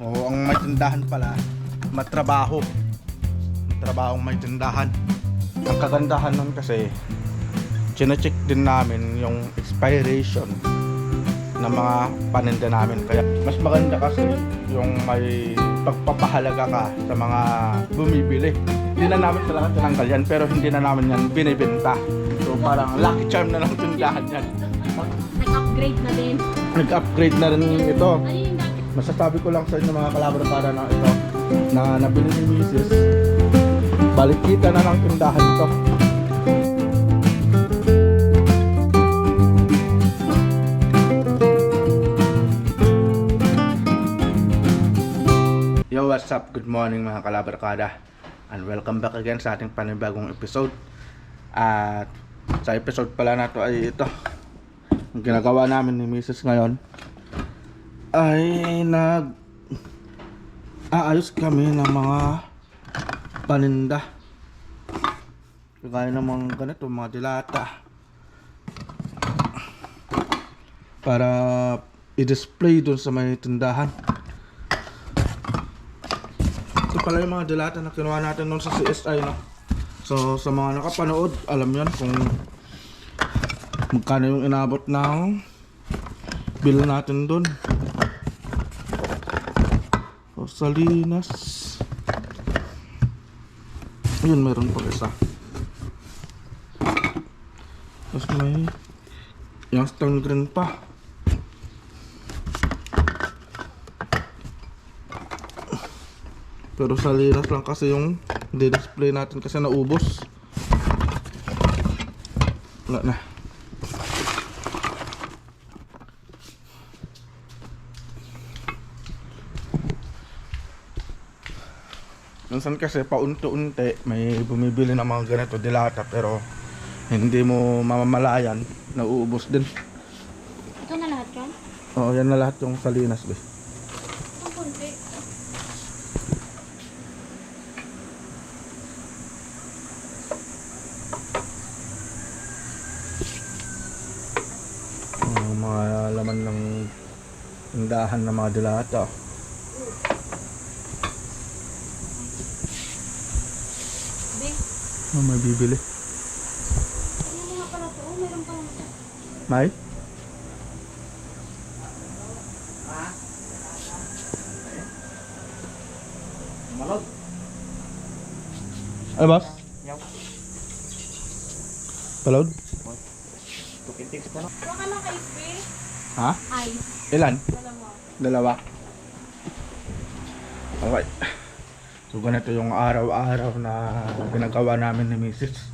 Oo, ang may tindahan pala, matrabaho. Matrabahong may tindahan. Ang kagandahan nun kasi, chinecheck din namin yung expiration ng mga paninda namin. Kaya mas maganda kasi yung may pagpapahalaga ka sa mga bumibili. Hindi na namin talaga tinanggal yan, pero hindi na namin yan binibenta. So parang lucky charm na lang tindahan yan. Nag-upgrade na din. Nag-upgrade na rin ito. Masasabi ko lang sa inyo mga kalabarkada na ito na nabili ni Mrs. Balik kita na ng tindahan ito. Yo, what's up? Good morning mga kalabarkada. And welcome back again sa ating panibagong episode. At sa episode pala na to ay ito. Ang ginagawa namin ni Mrs. ngayon ay nag aayos kami ng mga paninda. Kagaya ng mga ganito, mga dilata. Para i-display dun sa may tindahan. Ito pala yung mga dilata na kinuha natin nun sa CSI, no? So, sa mga nakapanood, alam yan kung magkano yung inabot ng bill natin dun. Salinas. Yun, meron pa isa. Tapos may Youngstown Green pa. Pero Salinas lang kasi yung di-display natin kasi naubos. Wala na. Minsan kasi paunti-unti may bumibili ng mga ganito dilata pero hindi mo mamamalayan nauubos din. Ito na lahat yan? Oo, yan na lahat yung salinas be. Ang kunti. Mga laman ng tindahan ng mga dilata. Be, Oh, may bibili. ano nga pala to? Meron pang... May? Malog. Ano boss? Yaw. Palod? Tukitix ka no? Baka lang kay Be. Ha? Ice. Ilan? Dalawa. Dalawa. Okay. So ganito yung araw-araw na ginagawa namin ni Mrs.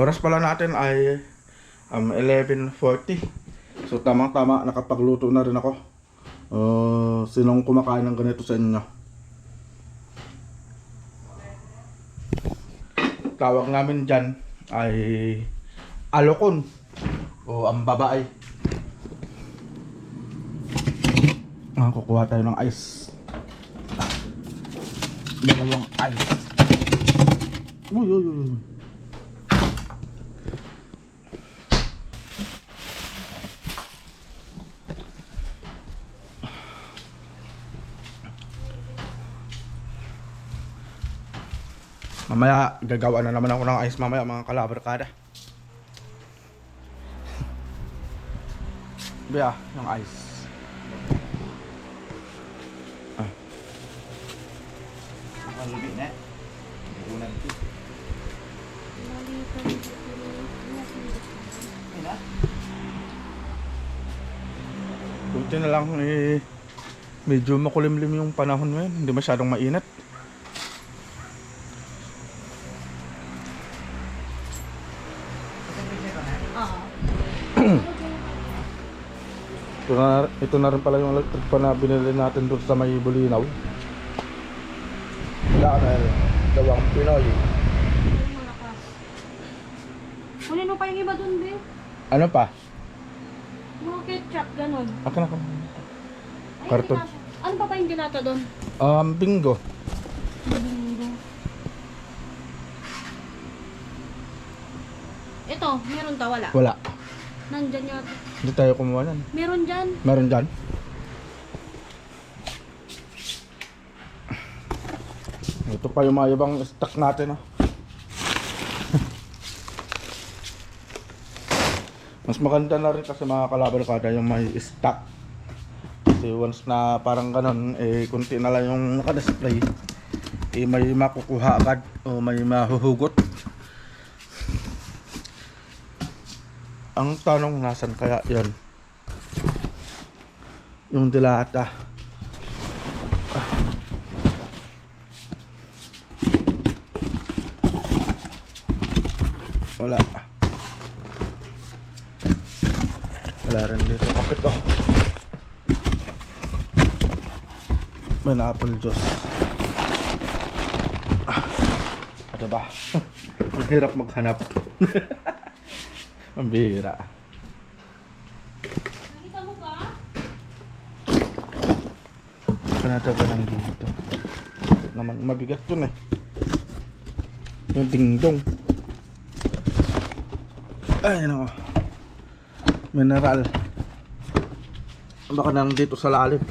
Oras pala natin ay um, 11.40 So tamang-tama nakapagluto na rin ako uh, Sinong kumakain ng ganito sa inyo? Tawag namin dyan ay alokon o ang babae. Ah, kukuha tayo ng ice. Dalawang ice. Uy, uy, uy. Mamaya gagawa na naman ako ng ice mamaya mga kalabarkada. Bea, ng ice. Malubi na. Unang ito. Ay na. Buti na lang eh medyo makulimlim yung panahon ngayon, hindi masyadong mainit. Ito na, ito na rin pala yung electric fan na binili natin doon sa may Bulinaw. Dahil dawang Pinoy. Kunin mo pa yung iba dun, Be. Ano pa? Ketchup, ganun. Akin ako. Ay, Karton. Ano pa pa yung dinata doon? Um, bingo. Bingo. Ito, meron ta, wala. Wala. Nandyan yata. Hindi tayo kumuha yan. Meron dyan. Meron dyan? Ito pa yung mga ibang stock natin ah. Mas maganda na rin kasi mga kalabarkada yung may stock. Kasi once na parang ganun, eh kunti na lang yung nakadisplay, eh may makukuha agad o may mahuhugot. Ang tanong nasan kaya yon? Yung dilata. Wala. Wala rin dito. Kapit ko. May na-apple juice. Ah, Ano ba? Ang hirap maghanap. Ang bihira. Nakita mo ba? Kanata ba lang dito? Naman mabigat yun eh. Yung dingdong. Ay, ano. Mineral. Baka nang dito sa lalim.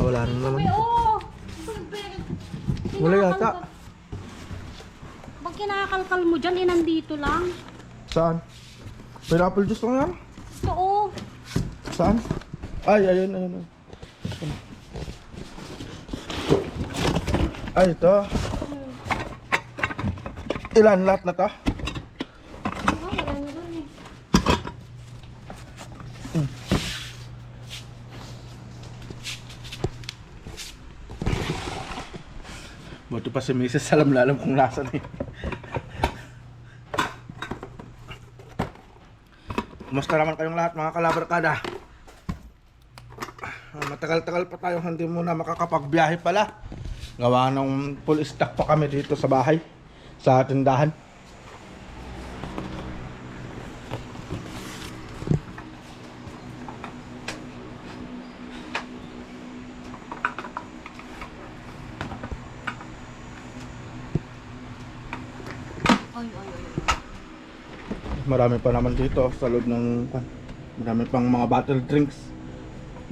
Ah, Wala rin naman. Uy, oo! Wala yata. Pag kinakalkal mo dyan, eh, nandito lang. Saan? Pineapple juice lang yan? Oo. Saan? Ay, ayun, ayun. ayun. Ay, ito. Ilan lahat na to? Oh, wala na doon eh. Buti pa si Mrs. Alam na alam kung nasan eh. Kumusta naman kayong lahat mga kalabarkada? Ah, Matagal-tagal pa tayo hindi muna makakapagbiyahe pala. Gawa ng full stock pa kami dito sa bahay. Sa tindahan. Ay, ay, ay. ay. Marami pa naman dito sa loob ng. Marami pang mga bottle drinks.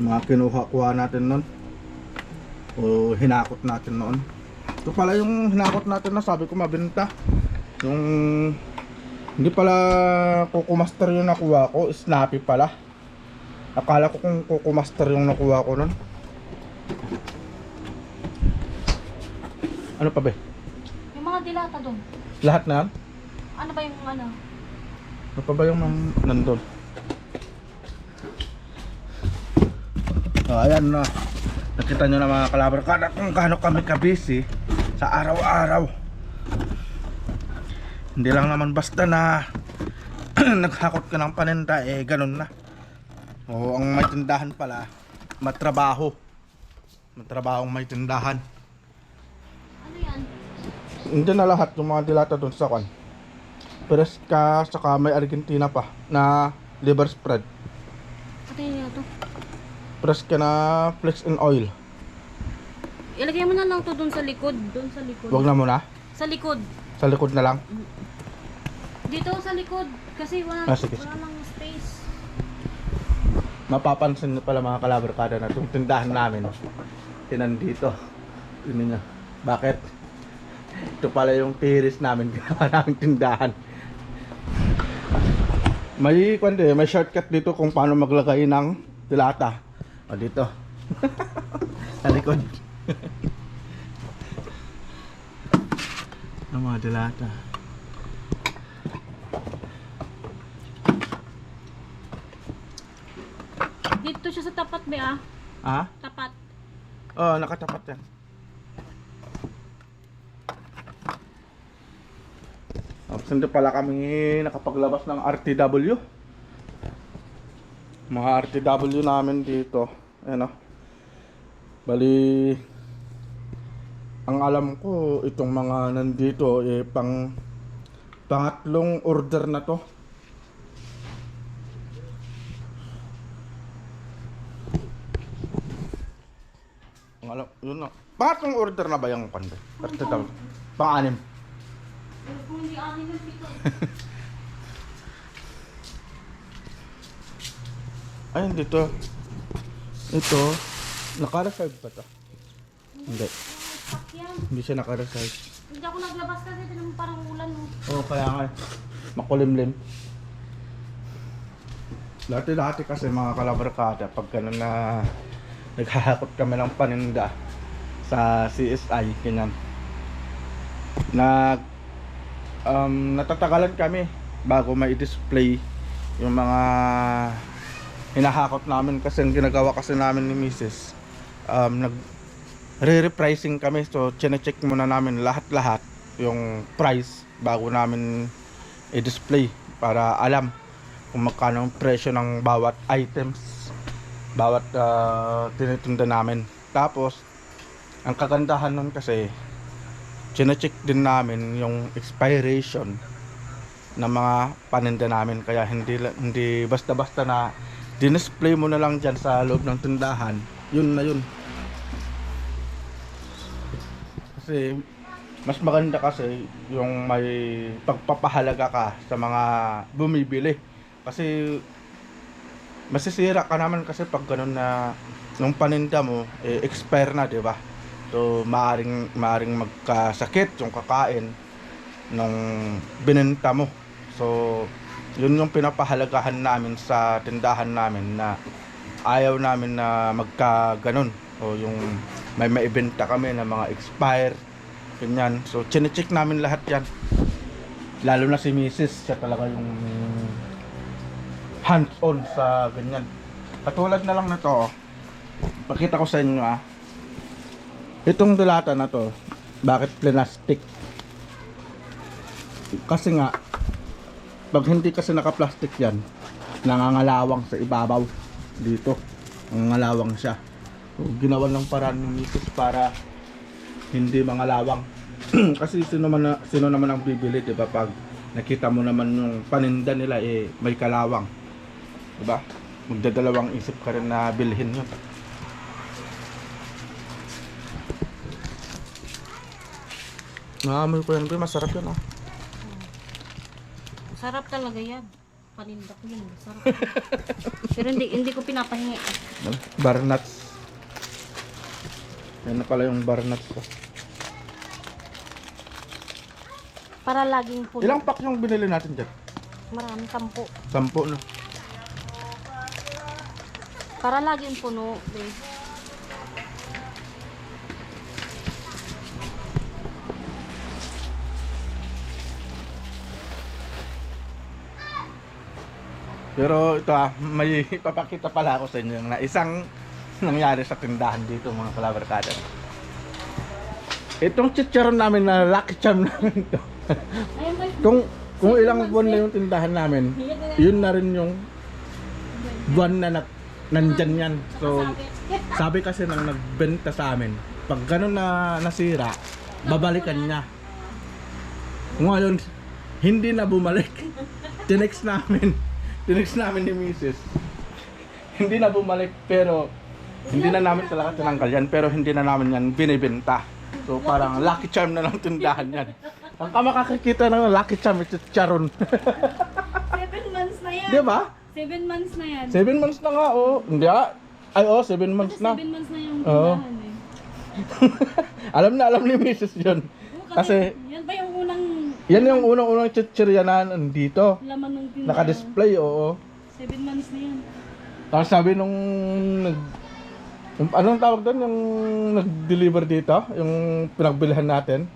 Mga kinuha-kuha natin nun. O hinakot natin noon. Ito pala yung hinakot natin na sabi ko mabenta. Yung hindi pala kukumaster yung nakuha ko, snappy pala. Akala ko kung kukumaster yung nakuha ko nun. Ano pa ba? Yung mga dilata doon. Lahat na yan? Ano ba yung ano? Ano pa ba yung nan- nandun? Oh, ayan na. Nakita nyo na mga kalabar kada kung gaano kami kabisi sa araw-araw. Hindi lang naman basta na naghakot ka ng paninda eh ganun na. Oo, ang may tindahan pala, matrabaho. Matrabahong may tindahan. Ano yan? Hindi na lahat yung mga dilata doon sa kwan. Preska, saka may Argentina pa na liver spread. Ito yun ito. Preska na flex and oil. Ilagay mo na lang to doon sa likod. Doon sa likod. Wag na muna. Sa likod. Sa likod na lang. Dito sa likod. Kasi wala, Ah, sige, wala lang space. Mapapansin nyo pala mga kalabarkada na itong tindahan namin. Tinan dito. Tingnan nyo. Bakit? Ito pala yung tiris namin. Ginawa namin tindahan. May, kwante, may shortcut dito kung paano maglagay ng dilata. O dito. Sa likod. Ang mga dilata. Dito siya sa tapat be ah. Ah? Tapat. Oo, oh, nakatapat yan. Hindi pala kami nakapaglabas ng RTW. Mga RTW namin dito. Ayan o. Bali, ang alam ko, itong mga nandito, eh, pang pangatlong order na to. Ang alam, yun na. Pangatlong order na ba yung kanda? RTW. Pang-anim. Pero kung hindi anin ng pito. Ay, hindi to. Ito, naka-reserve pa to. Hindi, hindi siya naka-reserve. Hindi ako naglabas kasi tinang parang ulan oh. Oo, kaya nga. Makulimlim. Dati-dati kasi mga kalabarkada, pag ganun na naghahakot kami ng paninda sa CSI, ganyan. Nag, um, natatagalan kami bago may display yung mga hinahakot namin kasi ang ginagawa kasi namin ni Mrs. Um, nag re-repricing kami so chine-check muna namin lahat-lahat yung price bago namin i-display para alam kung magkano ang presyo ng bawat items bawat uh, tinitinda namin tapos ang kagandahan nun kasi chine-check din namin yung expiration ng mga paninda namin. Kaya hindi hindi basta-basta na dinisplay mo na lang dyan sa loob ng tindahan. Yun na yun. Kasi mas maganda kasi yung may pagpapahalaga ka sa mga bumibili. Kasi masisira ka naman kasi pag ganun na nung paninda mo eh, expire na di ba so maaring maaring magkasakit yung kakain nung binenta mo. So yun yung pinapahalagahan namin sa tindahan namin na ayaw namin na magka ganun o yung may maibenta kami na mga expire ganyan. So chinecheck namin lahat yan. Lalo na si Mrs. siya talaga yung hands on sa ganyan. Katulad na lang na to oh. pakita ko sa inyo ah itong dilata na to bakit plastic? Kasi nga pag hindi kasi naka-plastic yan nangangalawang sa ibabaw dito. Nangangalawang siya. So, ginawa ng paraan ng misis para hindi mangalawang. Kasi sino man sino naman ang bibili 'di ba? Pag nakita mo naman yung paninda nila eh may kalawang. 'di ba? Magdadalawang isip ka rin na bilhin yun Naamoy ko yan, Bre. Masarap yun, ah. Sarap talaga yan. Paninda ko yun. Sarap. Pero hindi hindi ko pinapahingi. Bar nuts. Yan na pala yung bar nuts ko. Para laging puno. Ilang pack yung binili natin dyan? Marami sampu. Sampo, no? Para laging puno. babe. Pero ito ah, may ipapakita pala ako sa inyo na isang nangyari sa tindahan dito mga kalabarkada. Itong chicharon namin na lucky charm namin to. Kung kung ilang buwan na yung tindahan namin, yun na rin yung buwan na, na nandyan yan. So, sabi kasi nang nagbenta sa amin, pag ganun na nasira, babalikan niya. Ngayon, hindi na bumalik. Tinext namin. Tinext namin ni Mrs. Hindi na bumalik pero hindi na namin talaga tinanggal yan pero hindi na namin yan binibenta. So parang lucky charm na lang tindahan yan. Ang ka makakikita ng lucky charm, ito charon. Seven months na yan. Di ba? Seven months na yan. Seven months na nga, oh. Hindi ah. Ay, oh, seven months na. seven months na yung Oo. tindahan eh. alam na alam ni Mrs. yun. Oo, Kasi, yan ba yung yan yung unang-unang chichirya na nandito. laman ng tindahan? Naka-display, oo. Seven months na yan. Tapos sabi nung nag yung, anong tawag doon yung nag-deliver dito, yung pinagbilhan natin.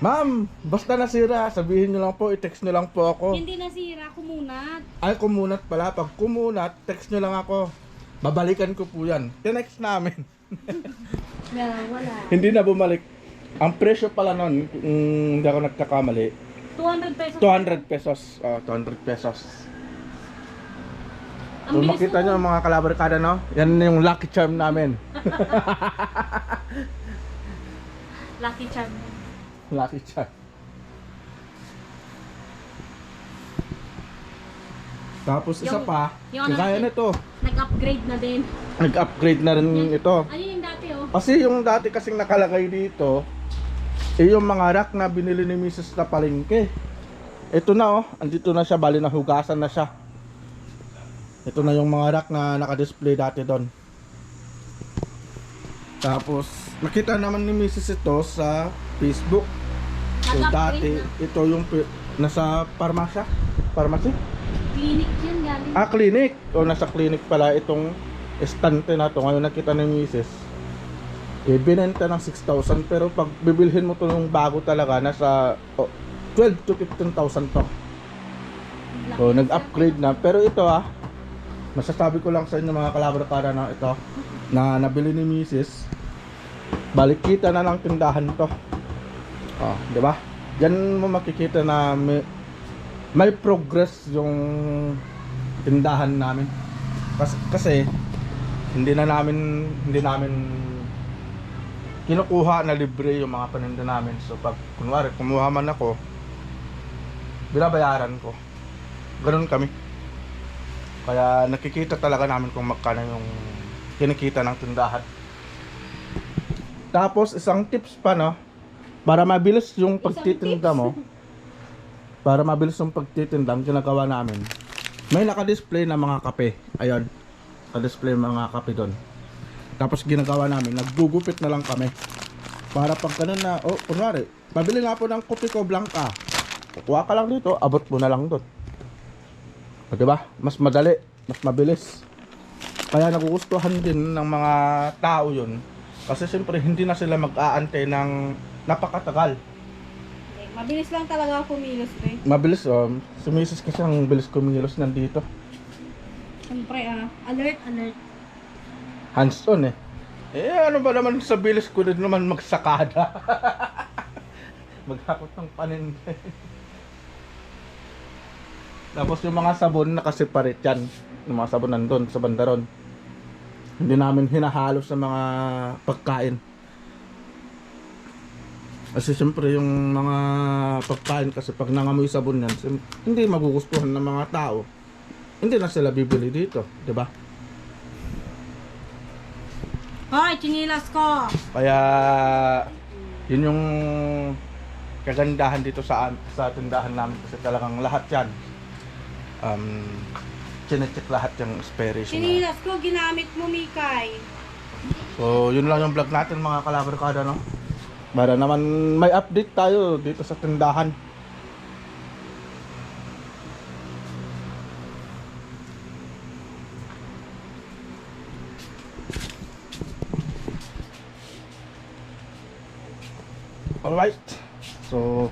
Ma'am, basta nasira, sabihin nyo lang po, i-text nyo lang po ako. Hindi nasira, kumunat. Ay, kumunat pala. Pag kumunat, text nyo lang ako. Babalikan ko po yan. Tinext namin. Yeah, wala. Hindi na bumalik. Ang presyo pala nun, kung hindi ako nagkakamali, 200 pesos. 200 pesos. Oh, 200 pesos. Ang So, bilis makita nyo mga kalabarkada, no? Yan yung lucky charm namin. Lucky charm. lucky charm. Tapos isa Yung- pa, yung ano natin- nito, Nag-upgrade na din. nag-upgrade na rin ito. Ayun yung dati oh. Kasi yung dati kasing nakalagay dito, eh yung mga rack na binili ni Mrs. na palengke. Ito na oh, andito na siya, bali na hugasan na siya. Ito na yung mga rack na naka-display dati doon. Tapos, nakita naman ni Mrs. ito sa Facebook. So, dati, ito yung nasa parmasya. Pharmacy? Clinic yan galing. Ah, clinic. O, nasa clinic pala itong estante na to. Ngayon nakita ni Mrs. Eh, binenta ng 6,000 pero pag bibilhin mo to yung bago talaga, nasa oh, 12 to 15,000 to. So, nag-upgrade na. Pero ito ah, masasabi ko lang sa inyo mga kalabarkada na ito, na nabili ni Mrs. Balik kita na ng tindahan to. Oh, di ba? Diyan mo makikita na may, may progress yung tindahan namin. Kasi, kasi hindi na namin hindi namin kinukuha na libre yung mga paninda namin. So pag kunwari kumuha man ako, binabayaran ko. Ganun kami. Kaya nakikita talaga namin kung magkano yung kinikita ng tindahan. Tapos isang tips pa no, para mabilis yung pagtitinda mo, para mabilis yung pagtitinda, ang ginagawa namin, may naka-display na mga kape. Ayun, naka-display mga kape doon. Tapos ginagawa namin, naggugupit na lang kami. Para pag ganun na, oh, kunwari, pabili nga po ng kopi ko blanca. Kukuha ka lang dito, abot mo na lang doon. O, diba? Mas madali, mas mabilis. Kaya nagugustuhan din ng mga tao yun. Kasi siyempre hindi na sila mag-aantay ng napakatagal. Eh, Mabilis lang talaga kumilos, eh. Mabilis, um, si Mrs. kasi ang bilis kumilos nandito. Siyempre, ah, alert, alert. Hands on eh. Eh ano ba naman sa bilis ko din naman magsakada. Maghakot ng panin. Tapos yung mga sabon nakaseparate yan. Yung mga sabon nandun sa bandaron. Hindi namin hinahalo sa mga pagkain. Kasi siyempre yung mga pagkain kasi pag nangamoy sabon yan, hindi magugustuhan ng mga tao. Hindi na sila bibili dito, 'di ba? Hoy, chinilas ko! Kaya yun yung kagandahan dito sa sa tindahan namin kasi talagang lahat yan um chinecheck lahat yung expiration. na. Chinilas ko, ginamit mo, Mikay. So yun lang yung vlog natin mga kalabarkada no. Para naman may update tayo dito sa tindahan. Alright. So,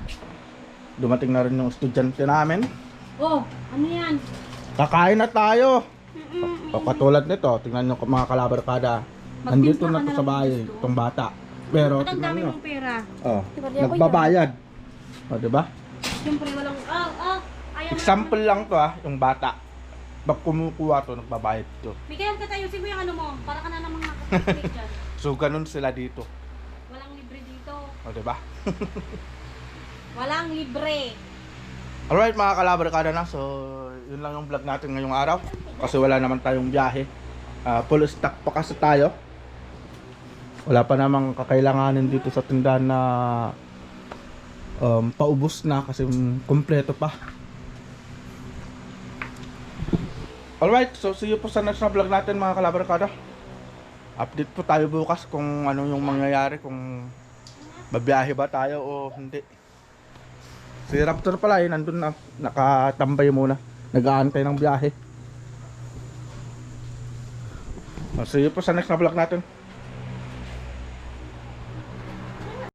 dumating na rin yung estudyante namin. Oh, ano yan? Kakain na tayo. O katulad nito, tingnan nyo mga kalabarkada. Nandito na to sa bahay, itong bata. Pero ang tingnan dami nyo. mong pera? Oh, Diba, di ako nagbabayad. O, di ba? Siyempre, walang, ah, ah, ayaw Example lang to ah, yung bata. Pag kumukuha to, nagbabayad to. Mikay, katayusin mo yung ano mo, para ka na namang nakakapit dyan. So, ganun sila dito. Walang libre dito. O, di ba? Walang libre. Alright mga kalabarkada na, so yun lang yung vlog natin ngayong araw. Kasi wala naman tayong biyahe. Ah, full stock pa kasi tayo. Wala pa namang kakailanganin dito sa tindahan na um, paubos na kasi kumpleto pa. Alright, so see you po sa next na vlog natin mga kalabarkada. Update po tayo bukas kung ano yung mangyayari, kung babiyahe ba tayo o hindi. Si Raptor pala eh, nandun na. Nakatambay muna. Nag-aantay ng biyahe. So, you po sa next na vlog natin.